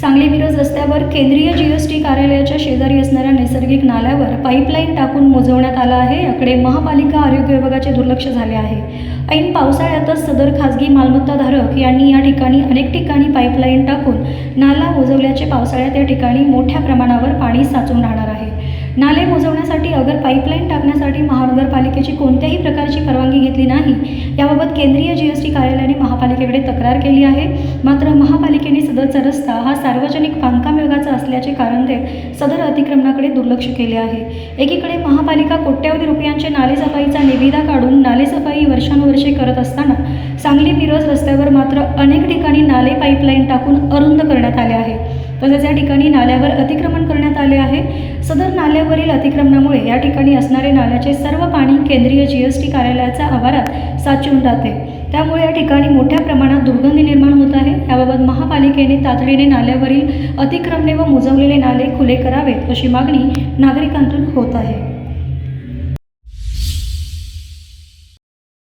सांगली मिरज रस्त्यावर केंद्रीय जीएसटी कार्यालयाच्या शेजारी असणाऱ्या नैसर्गिक नाल्यावर पाईपलाईन टाकून मोजवण्यात आला आहे. याकडे महापालिका आरोग्य विभागाचे दुर्लक्ष झाले आहे. ऐन पावसाळ्यातच सदर खासगी मालमत्ताधारक यांनी या ठिकाणी अनेक ठिकाणी पाईपलाईन टाकून नाला मोजवल्याचे पावसाळ्यात या ठिकाणी मोठ्या प्रमाणावर पाणी साचून राहणार आहे. नाले मोजवण्यासाठी अगर पाईपलाईन टाकण्यासाठी महानगरपालिकेची कोणत्याही प्रकारची परवानगी घेतली नाही याबाबत केंद्रीय जीएसटी कार्यालयाने महापालिकेकडे तक्रार केली आहे. मात्र महापालिकेने सदरचा रस्ता हा सार्वजनिक बांधकाम विभागाचा असल्याचे कारण देत सदर अतिक्रमणाकडे दुर्लक्ष केले आहे. एकीकडे महापालिका कोट्यवधी रुपयांचे नालेसफाईचा निविदा काढून नाले नालेसफाई वर्षानुवर्षे करत असताना सांगली मिरज रस्त्यावर मात्र अनेक ठिकाणी नाले पाईपलाईन टाकून अरुंद करण्यात आले आहे. तसेच या ठिकाणी नाल्यावर अतिक्रमण करण्यात आले आहे. सदर नाल्यावरील अतिक्रमणामुळे या ठिकाणी असणारे नाल्याचे सर्व पाणी केंद्रीय जी एस टी कार्यालयाच्या आवारात साचून राहते. त्यामुळे या ठिकाणी मोठ्या प्रमाणात दुर्गंधी निर्माण होत आहे. याबाबत महापालिकेने तातडीने नाल्यावरील अतिक्रमणे व मुजवलेले नाले खुले करावेत अशी मागणी नागरिकांतून होत आहे.